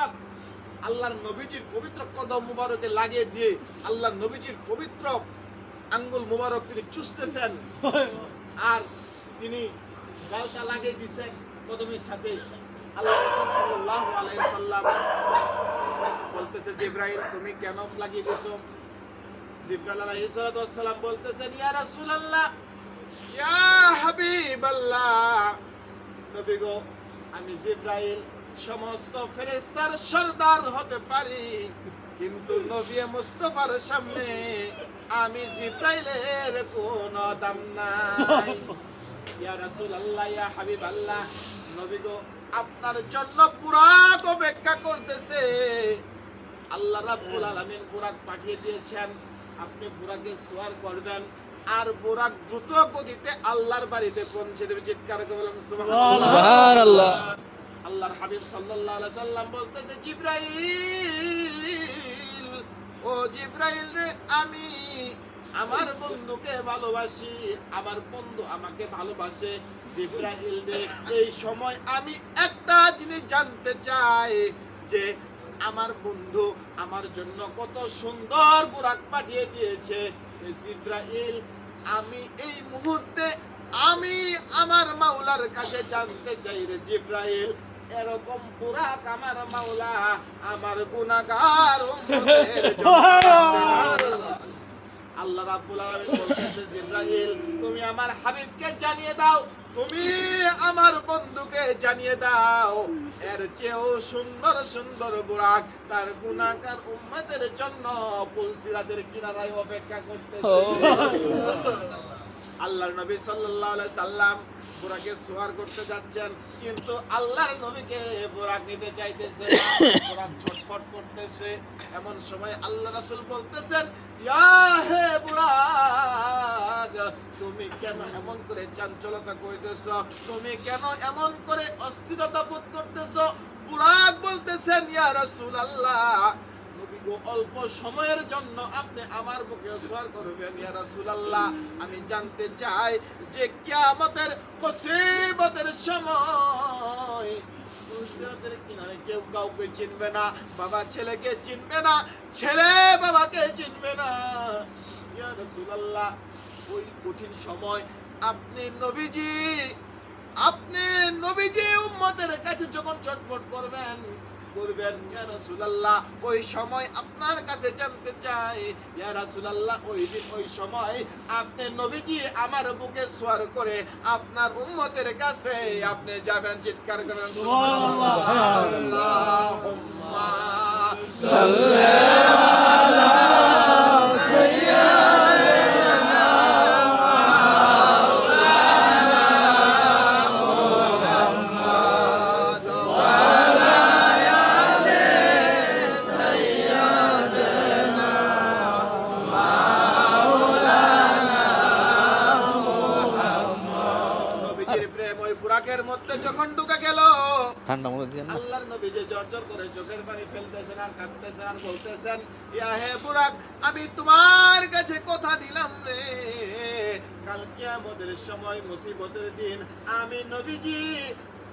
মুবারক আল্লাহর নবীজির পবিত্র কদম মুবারকে লাগিয়ে দিয়ে আল্লাহর নবীজির পবিত্র আঙ্গুল মুবারক তিনি চুষতেছেন। আর তিনি গালটা লাগিয়ে দিছেন কদমের সাথে। আল্লাহ বলতেছে তুমি কেন লাগিয়ে দিছো? জিব্রাইল বলতেছেন, ইয়া রাসূলুল্লাহ, ইয়া হাবিবাল্লাহ। নবী গো, আমি জিব্রাইল সমস্ত ফেরেশতার সর্দার হতে পারি। কিন্তু নবী মুস্তাফার সামনে আমি জিব্রাইলের কোনো দাম নাই। ইয়া রাসূলুল্লাহ ইয়া হাবিবাল্লাহ নবী গো আপনার জন্য পুরাক অপেক্ষা করতেছে। আল্লাহ রাব্বুল আলামিন বুরাক পাঠিয়ে দিয়েছেন। আপনি বুরাকে সোয়ার করবেন আর বুরাক দ্রুত গতিতে আল্লাহর বাড়িতে পৌঁছে দেবে। চিৎকার করে বলেন সুবহানাল্লাহ। সুবহানাল্লাহ। আল্লাহর হাবিব সাল্লাল্লাহু আলাইহি সাল্লাম বলতেছে, জিব্রাইল, ও জিব্রাইল রে, আমি আমার বন্ধুকে ভালোবাসি, আমার বন্ধু আমাকে ভালোবাসে, জিব্রাইল রে, এই সময় আমি একটা জিনিস জানতে চাই, যে আমার বন্ধু আমার জন্য কত সুন্দর বুরাক পাঠিয়ে দিয়েছে জিব্রাইল, আমি এই মুহূর্তে, আমি আমার মাওলার কাছে জানতে চাই রে জিব্রাইল এরকম বুরাক আমার মাওলা আমার গুনাহগার উম্মতের জন্য আল্লাহ রাব্বুল আলামিন বলতেছে জিব্রাইল তুমি আমার হাবিবকে জানিয়ে দাও তুমি আমার বন্ধুকে জানিয়ে দাও। এর চেয়েও সুন্দর সুন্দর বুরাক তার গুনাহগার উম্মতের জন্য পুলসিরাতের কিনারায় অপেক্ষা করতেছে। আল্লাহর নবী আলাইহি সাল্লাম বুরাকে সোয়ার করতে যাচ্ছেন কিন্তু আল্লাহর নবীকে বুরাক নিতে চাইতেছে ছটফট করতেছে। এমন সময় আল্লাহ রাসূল বলতেছেন ইয়া হে বুরাক তুমি কেন এমন করে চাঞ্চলতা করিতেছ? তুমি কেন এমন করে অস্থিরতা বোধ করতেছ? বুরাক বলতেছেন ইয়া রাসূলুল্লাহ নবী গো, অল্প সময়ের জন্য আপনি আমার বুকে সোয়ার করবেন, ইয়া রাসূলুল্লাহ। আমি জানতে চাই যে কিয়ামতের মুসিবতের সময় কেউ কাউকে চিনবে না, বাবা ছেলেকে চিনবে না, ছেলে বাবাকে চিনবে না। ইয়া রাসূলুল্লাহ, ওই কঠিন সময় আপনি নবীজি আপনি নবীজি উম্মতের কাছে যখন চটপট করবেন করবেন ইয়া রাসূলুল্লাহ ওই সময় আপনার কাছে জানতে চাই ইয়া রাসূলুল্লাহ ওই দিন ওই সময় আপনি নবীজি আমার বুকে সোয়ার করে আপনার উম্মতের কাছে আপনি যাবেন চিৎকার করবেন সুবহানাল্লাহ। আল্লাহুম্মা সাল্লি গেল। ঠান্ডা মনে দিয়ে আল্লাহর নবী যে জর্জর করে চোখের পানি ফেলতেছেন আর কাঁদতেছেন আর বলতেছেন ইয়া হে বুরাক আমি তোমার কাছে কথা দিলাম রে। কাল কিয়ামতের সময় মুসিবতের দিন আমি নবীজি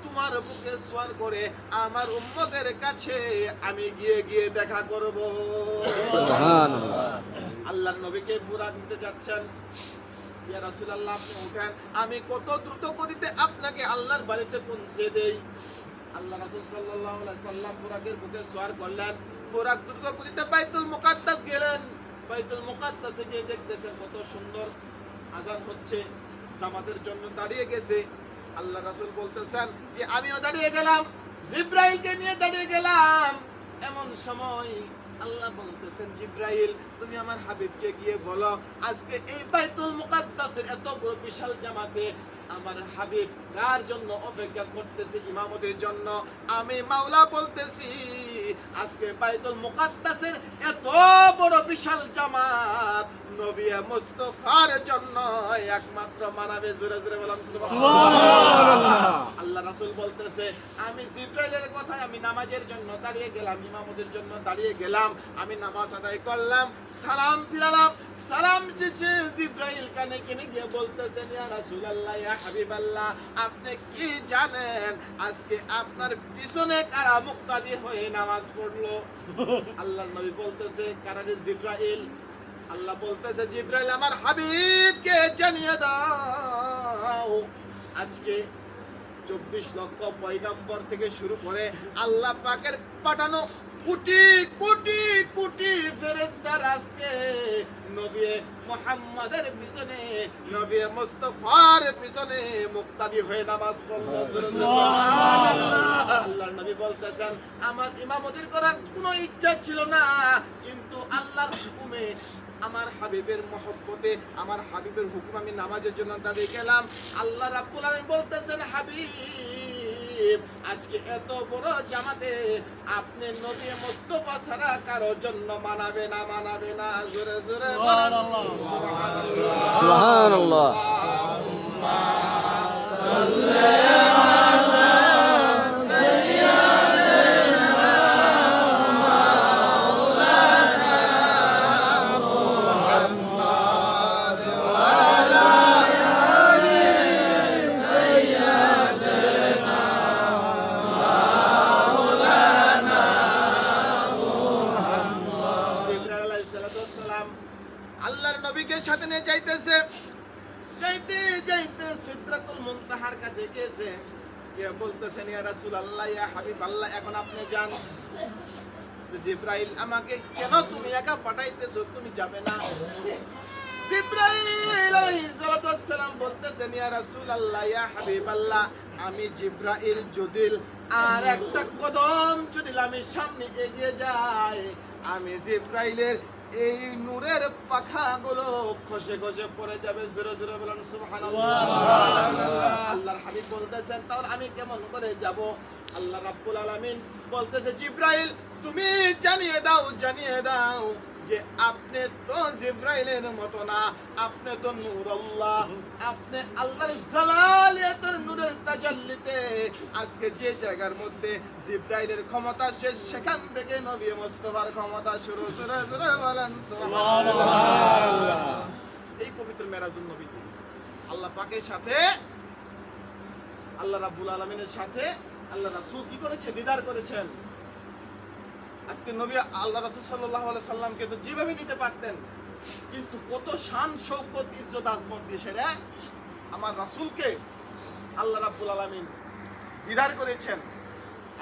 তোমার বুকে সোয়ার করে আমার উম্মতের কাছে আমি গিয়ে গিয়ে দেখা করব। আল্লাহর নবীকে বুরাক দিতে যাচ্ছেন। ইয়া রাসূলুল্লাহ, আপনি উঠেন। আমি কত দ্রুত গতিতে আপনাকে আল্লাহর বাড়িতে পৌঁছে দেই। আল্লাহ রাসূল আলাইহি সাল্লাম বুরাকের বুকে সওয়ার করলেন। বুরাক দ্রুত গতিতে বাইতুল মুকাদ্দাস গেলেন। বাইতুল মুকাদ্দাসে গিয়ে দেখতেছেন কত সুন্দর আজান হচ্ছে। জামাতের জন্য দাঁড়িয়ে গেছে। আল্লাহ রাসূল বলতেছেন যে, আমিও দাঁড়িয়ে গেলাম। জিব্রাইলকে নিয়ে দাঁড়িয়ে গেলাম। এমন সময় আল্লাহ বলতেছেন, জিব্রাইল, তুমি আমার হাবিবকে গিয়ে বলো, আজকে এই বাইতুল মুকাদ্দাসের এত বড় বিশাল জামাতে আমার হাবিব, কার জন্য অপেক্ষা করতেছে ইমামতের জন্য? আমি মাওলা বলতেছি, আজকে বাইতুল মুকাদ্দাসের এত বড় বিশাল জামাত নবী মুস্তফার জন্য একমাত্র মানাবে। জোরে জোরে বলেন, সুবহানাল্লাহ। আল্লাহ রাসূল বলতেছে, আমি জিব্রাইলের কথায় আমি নামাজের জন্য দাঁড়িয়ে গেলাম, ইমামতের জন্য দাঁড়িয়ে গেলাম, আমি নামাজ আদায় করলাম, সালাম ফিরালাম, সালাম শেষে জিব্রাইল কানে কিনে গিয়ে বলতেছেন, ইয়া রাসূলুল্লাহ হাবিবাল্লাহ আপনি কি জানেন? আজকে আপনার পিছনে কারা মুক্তাদি হয়ে নামাজ পড়ল? আল্লাহ নবী বলতেছে কারারে জিব্রাইল? আল্লাহ বলতেছে জিব্রাইল আমার হাবিবকে জানিয়ে দাও। আজকে চব্বিশ লক্ষ পয়গাম্বর থেকে শুরু করে আল্লাহ পাকের পাঠানো কোটি কোটি কোটি ফেরেস্তার আজকে মোহাম্মদের পিছনে নবী মুস্তফার পিছনে মুক্তাদি হয়ে নামাজ পড়ল। আল্লাহর নবী বলতেছেন আমার ইমামতির করার কোনো ইচ্ছা ছিল না কিন্তু আল্লাহর হুকুমে আমার হাবিবের মহব্বতে আমার হাবিবের হুকুম আমি নামাজের জন্য দাঁড়িয়ে গেলাম। আল্লাহ রাব্বুল আলামিন বলতেছেন হাবিব আজকে এত বড় জামাতে আপনি নবী মুস্তফা ছাড়া কারোর জন্য মানাবে না মানাবে না। জোরে জোরে সুবহানাল্লাহ। সুবহানাল্লাহ। কাছে গিয়েছে। গিয়ে বলতেছেন, ইয়া রাসূলুল্লাহ, ইয়া হাবিবাল্লাহ, এখন আপনি যান। জিব্রাইল, আমাকে কেন তুমি একা পাঠাইতেছো? তুমি যাবে না। জিব্রাইল আলাইহিস সালাতু ওয়াস সালাম বলতেছেন, ইয়া ইয়া আমি জিব্রাইল যদিল আর একটা কদম যদি আমি সামনে এগিয়ে যাই, আমি জিব্রাইলের এই নূরের পাখাগুলো খসে খসে পড়ে যাবে। জোরে জোরে বলেন আল্লাহর হাবিব বলতেছেন তাহলে আমি কেমন করে যাব? আল্লাহ রাব্বুল আলামিন বলতেছে জিব্রাইল তুমি জানিয়ে দাও জানিয়ে দাও যে আপনি তো জিব্রাইলের মতো না আপনি তো নূর আল্লাহ। আপনি আল্লাহর জালালিয়াতের নূরের তাজাল্লিতে আজকে যে জায়গার মধ্যে জিব্রাইলের ক্ষমতা শেষ, সেখান থেকে নবী মুস্তাফার ক্ষমতা শুরু। শুরু শুরু বলেন এই পবিত্র মেরাজুল নবীতে আল্লাহ পাকের সাথে, আল্লাহ রাব্বুল আলামিনের সাথে আল্লাহ রাসূল কি করেছে দিদার করেছেন। আজকে নবী আল্লাহ রাসূল আলাইহি সাল্লামকে তো যেভাবে নিতে পারতেন, কিন্তু কত শান শৌকত ইজ্জত, আজমত দিয়ে সেরে আমার রাসূলকে আল্লাহ রাব্বুল আলমিন দিদার করেছেন।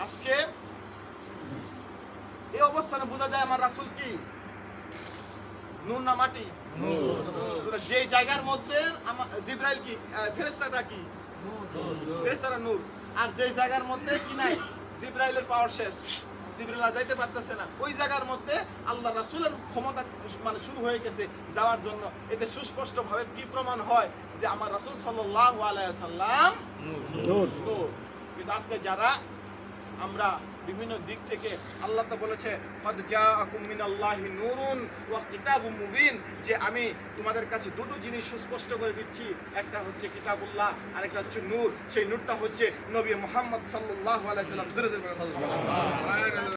আজকে এই অবস্থানে বোঝা যায় আমার রাসুল কি? নুন না মাটি? যে জায়গার মধ্যে আমার জিব্রাইল কি? আহ, ফেরেশতাটা কি? ফেরেস্তারা নূর। আর যে জায়গার মধ্যে কি নাই? জিব্রাইলের পাওয়ার শেষ। জিব্রাইল যাইতে পারতেছে না। ওই জায়গার মধ্যে আল্লাহ রাসুলের ক্ষমতা মানে শুরু হয়ে গেছে যাওয়ার জন্য। এতে সুস্পষ্টভাবে কি প্রমাণ হয়? যে আমার রাসুল সাল্লাহ আলাই সাল্লাম কিন্তু আজকে যারা আমরা বিভিন্ন দিক থেকে আল্লাহ তো বলেছে জাআকুম আল্লাহ নুরুন কিতাব যে আমি তোমাদের কাছে দুটো জিনিস সুস্পষ্ট করে দিচ্ছি। একটা হচ্ছে কিতাবুল্লাহ আর একটা হচ্ছে নূর। সেই নূরটা হচ্ছে নবী মোহাম্মদ আলাইহি